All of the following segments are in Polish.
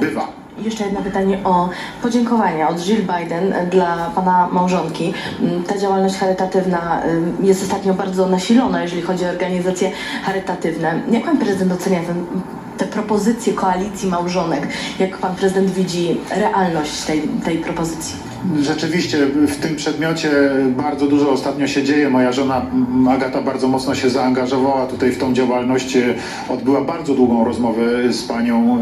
Bywa. Jeszcze jedno pytanie o podziękowania od Jill Biden dla pana małżonki. Mm, Ta działalność charytatywna y, jest ostatnio bardzo nasilona, jeżeli chodzi o organizacje charytatywne. Jak pan prezydent ocenia ten, te propozycje koalicji małżonek? Jak pan prezydent widzi realność tej, tej propozycji? Rzeczywiście w tym przedmiocie bardzo dużo ostatnio się dzieje. Moja żona m, Agata bardzo mocno się zaangażowała tutaj w tą działalność. Odbyła bardzo długą rozmowę z panią,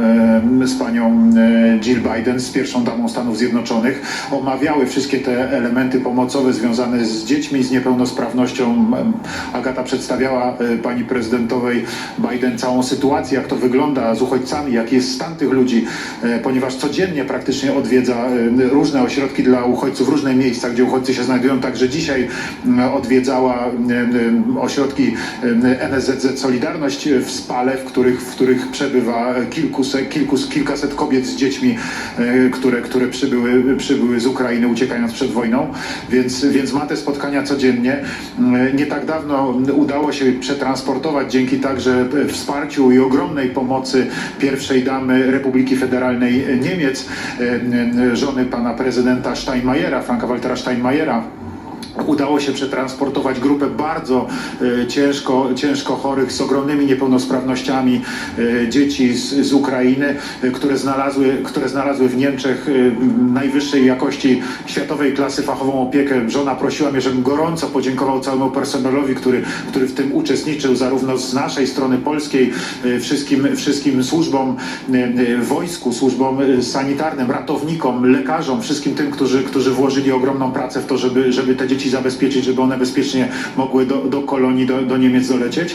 z panią e, Jill Biden, z pierwszą damą Stanów Zjednoczonych. Omawiały wszystkie te elementy pomocowe związane z dziećmi z niepełnosprawnością. Agata przedstawiała e, pani prezydentowej Biden całą sytuację, jak to wygląda z uchodźcami, jaki jest stan tych ludzi, e, ponieważ codziennie praktycznie odwiedza różne ośrodki dla uchodźców, różne miejsca, gdzie uchodźcy się znajdują. Także dzisiaj m, odwiedzała m, m, ośrodki NSZZ Solidarność w Spale, w których, w których przebywa kilkuset, kilkus, kilkaset kobiet z dziećmi, które, które przybyły, przybyły z Ukrainy uciekając przed wojną, więc, więc ma te spotkania codziennie. Nie tak dawno udało się przetransportować dzięki także wsparciu i ogromnej pomocy pierwszej damy Republiki Federalnej Niemiec, żony pana prezydenta Steinmeiera, Franka Waltera Steinmeiera. Udało się przetransportować grupę bardzo e, ciężko, ciężko chorych, z ogromnymi niepełnosprawnościami e, dzieci z, z Ukrainy, e, które znalazły, które znalazły w Niemczech najwyższej jakości światowej klasy fachową opiekę. Żona prosiła mnie, żebym gorąco podziękował całemu personelowi, który, który w tym uczestniczył, zarówno z naszej strony polskiej, wszystkim, wszystkim służbom, e, e, wojsku, służbom sanitarnym, ratownikom, lekarzom, wszystkim tym, którzy, którzy włożyli ogromną pracę w to, żeby, żeby te dzieci zabezpieczyć, żeby one bezpiecznie mogły do, do kolonii, do, do Niemiec dolecieć.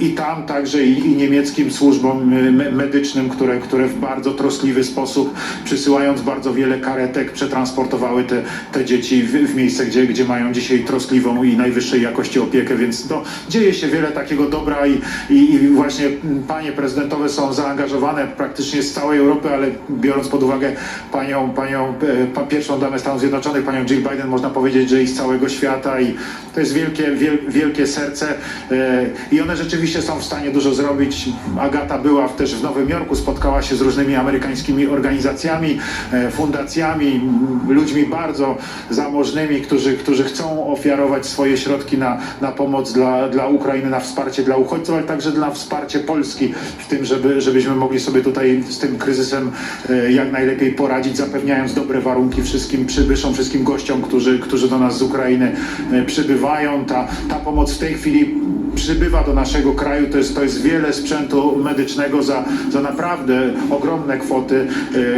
I tam także i, i niemieckim służbom me- medycznym, które, które w bardzo troskliwy sposób, przysyłając bardzo wiele karetek, przetransportowały te, te dzieci w, w miejsce, gdzie, gdzie mają dzisiaj troskliwą i najwyższej jakości opiekę, więc no, dzieje się wiele takiego dobra i, i, i właśnie panie prezydentowe są zaangażowane praktycznie z całej Europy, ale biorąc pod uwagę panią, panią e, pierwszą damę Stanów Zjednoczonych, panią Jill Biden, można powiedzieć, że i z całego świata i to jest wielkie, wiel, wielkie serce e, i one rzeczywiście są w stanie dużo zrobić. Agata była też w Nowym Jorku, spotkała się z różnymi amerykańskimi organizacjami, e, fundacjami, ludźmi bardzo zamożnymi, którzy, którzy chcą ofiarować swoje środki na, na pomoc dla, dla Ukrainy, na wsparcie dla uchodźców, ale także na wsparcie Polski w tym, żeby, żebyśmy mogli sobie tutaj z tym kryzysem e, jak najlepiej poradzić, zapewniając dobre warunki wszystkim przybyszom, wszystkim gościom, którzy, którzy do nas z Ukrainy e, przybywają. Ta, ta pomoc w tej chwili przybywa do naszego kraju. To jest, to jest wiele sprzętu medycznego za, za naprawdę ogromne kwoty,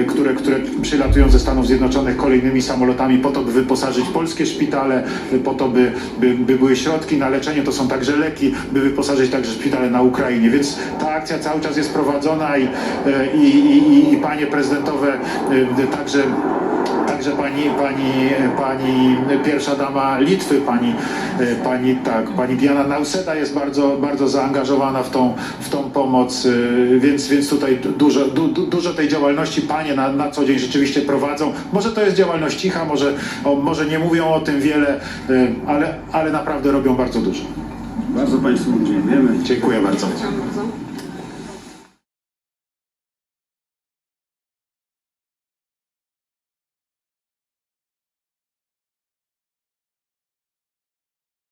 e, które, które przylatują ze Stanów Zjednoczonych kolejnymi samolotami po to, by wyposażyć polskie szpitale, po to, by, by, by były środki na leczenie, to są także leki, by wyposażyć także szpitale na Ukrainie. Więc ta akcja cały czas jest prowadzona i, e, i, i, i, panie prezydentowe także Także pani, pani, pani pierwsza dama Litwy, pani, pani, tak, pani Diana Nauseda jest bardzo, bardzo zaangażowana w tą, w tą pomoc, e, więc, więc tutaj dużo, du, du, dużo tej działalności panie na, na co dzień rzeczywiście prowadzą. Może to jest działalność cicha, może, o, może nie mówią o tym wiele, e, ale, ale naprawdę robią bardzo dużo. Bardzo Państwu dziękujemy. Dziękuję bardzo. Bardzo.